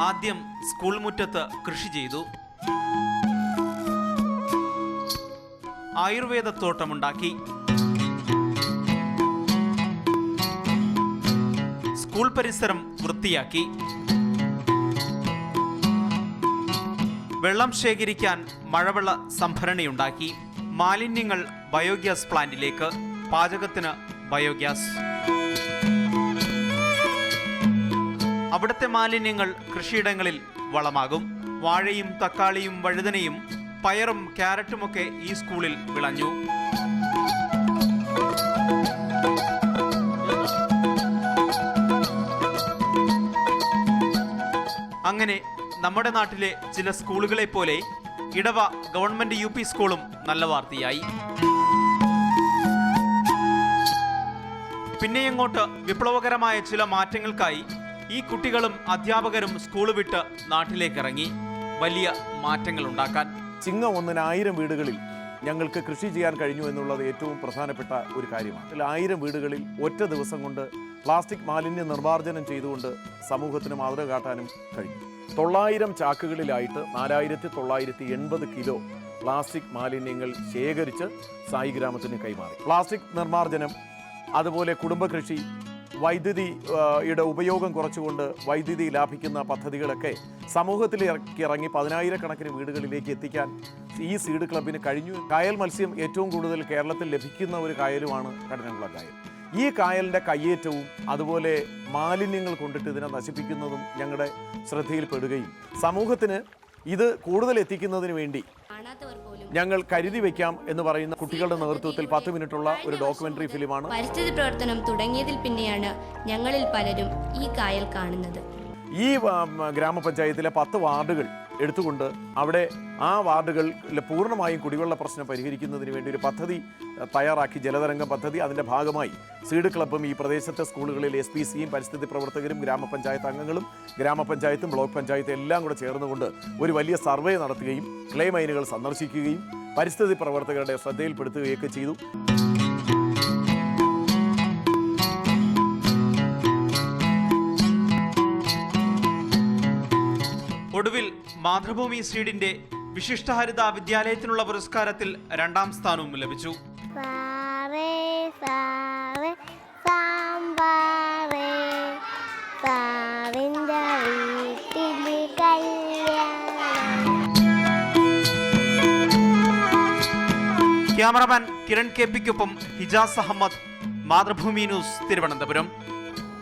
ആദ്യം സ്കൂൾ മുറ്റത്ത് കൃഷി ചെയ്തു. ആയുർവേദ തോട്ടമുണ്ടാക്കി. സ്കൂൾ പരിസരം വൃത്തിയാക്കി. വെള്ളം ശേഖരിക്കാൻ മഴവെള്ള സംഭരണിയുണ്ടാക്കി. മാലിന്യങ്ങൾ ബയോഗ്യാസ് പ്ലാന്റിലേക്ക് പാചകത്തിന് ബയോഗ്യാസ്. അവിടുത്തെ മാലിന്യങ്ങൾ കൃഷിയിടങ്ങളിൽ വളമാകും. വാഴയും തക്കാളിയും വഴുതനയും പയറും ക്യാരറ്റുമൊക്കെ ഈ സ്കൂളിൽ വിളഞ്ഞു. അങ്ങനെ നമ്മുടെ നാട്ടിലെ ചില സ്കൂളുകളെ പോലെ ഇടവ ഗവൺമെന്റ് യു സ്കൂളും നല്ല വാർത്തയായി. പിന്നെയങ്ങോട്ട് വിപ്ലവകരമായ ചില മാറ്റങ്ങൾക്കായി ഈ കുട്ടികളും അധ്യാപകരും സ്കൂൾ വിട്ട് നാട്ടിലേക്ക് ഇറങ്ങി വലിയ മാറ്റങ്ങൾ ഉണ്ടാക്കാൻ ചിങ്ങ ഒന്നിന് ആയിരം വീടുകളിൽ ഞങ്ങൾക്ക് കൃഷി ചെയ്യാൻ കഴിഞ്ഞു എന്നുള്ളത് ഏറ്റവും പ്രധാനപ്പെട്ട ഒരു കാര്യമാണ്. ആയിരം വീടുകളിൽ ഒറ്റ ദിവസം കൊണ്ട് പ്ലാസ്റ്റിക് മാലിന്യ നിർമ്മാർജനം ചെയ്തുകൊണ്ട് സമൂഹത്തിന് മാതൃക കാട്ടാനും കഴിഞ്ഞു. തൊള്ളായിരം ചാക്കുകളിലായിട്ട് നാലായിരത്തി തൊള്ളായിരത്തി എൺപത് കിലോ പ്ലാസ്റ്റിക് മാലിന്യങ്ങൾ ശേഖരിച്ച് സായി ഗ്രാമത്തിന് കൈമാറി. പ്ലാസ്റ്റിക് നിർമ്മാർജനം അതുപോലെ കുടുംബകൃഷി വൈദ്യുതി യുടെ ഉപയോഗം കുറച്ചുകൊണ്ട് വൈദ്യുതി ലാഭിക്കുന്ന പദ്ധതികളൊക്കെ സമൂഹത്തിൽ ഇറങ്ങി പതിനായിരക്കണക്കിന് വീടുകളിലേക്ക് എത്തിക്കാൻ ഈ സീഡ് ക്ലബിന് കഴിഞ്ഞു. കായൽ മത്സ്യം ഏറ്റവും കൂടുതൽ കേരളത്തിൽ ലഭിക്കുന്ന ഒരു കായലുമാണ് കടനുള്ള കായൽ. ഈ കായലിന്റെ കയ്യേറ്റവും അതുപോലെ മാലിന്യങ്ങൾ കൊണ്ടിട്ട് ഇതിനെ നശിപ്പിക്കുന്നതും ഞങ്ങളുടെ ശ്രദ്ധയിൽപ്പെടുകയും സമൂഹത്തിന് ഇത് കൂടുതൽ എത്തിക്കുന്നതിന് വേണ്ടി ഞങ്ങൾ കരുതി വെക്കാം എന്ന് പറയുന്ന കുട്ടികളുടെ നേതൃത്വത്തിൽ പത്ത് മിനിറ്റുള്ള ഒരു ഡോക്യുമെന്ററി ഫിലിമാണ് പരിസ്ഥിതി പ്രവർത്തനം തുടങ്ങിയതിൽ പിന്നെയാണ് ഞങ്ങളിൽ പലരും ഈ കായൽ കാണുന്നത്. ഈ ഗ്രാമപഞ്ചായത്തിലെ പത്ത് വാർഡുകൾ എടുത്തുകൊണ്ട് അവിടെ ആ വാർഡുകളിൽ പൂർണമായും കുടിവെള്ള പ്രശ്നം പരിഹരിക്കുന്നതിന് വേണ്ടി ഒരു പദ്ധതി തയ്യാറാക്കി ജലതരംഗം പദ്ധതി. അതിന്റെ ഭാഗമായി സീഡ് ക്ലബ്ബും ഈ പ്രദേശത്തെ സ്കൂളുകളിൽ എസ് പി സിയും പരിസ്ഥിതി പ്രവർത്തകരും ഗ്രാമപഞ്ചായത്ത് അംഗങ്ങളും ഗ്രാമപഞ്ചായത്തും ബ്ലോക്ക് പഞ്ചായത്തും എല്ലാം കൂടെ ചേർന്നുകൊണ്ട് ഒരു വലിയ സർവേ നടത്തുകയും ക്ലേ മൈനുകൾ സന്ദർശിക്കുകയും പരിസ്ഥിതി പ്രവർത്തകരുടെ ശ്രദ്ധയിൽപ്പെടുത്തുകയൊക്കെ ചെയ്തു. ഒടുവിൽ മാതൃഭൂമി സീഡിന്റെ വിശിഷ്ടഹരിത വിദ്യാലയത്തിനുള്ള പുരസ്കാരത്തിൽ രണ്ടാം സ്ഥാനവും ലഭിച്ചു. ക്യാമറമാൻ കിരൺ കെ പിക്കൊപ്പം ഹിജാസ് അഹമ്മദ് മാതൃഭൂമി ന്യൂസ് തിരുവനന്തപുരം.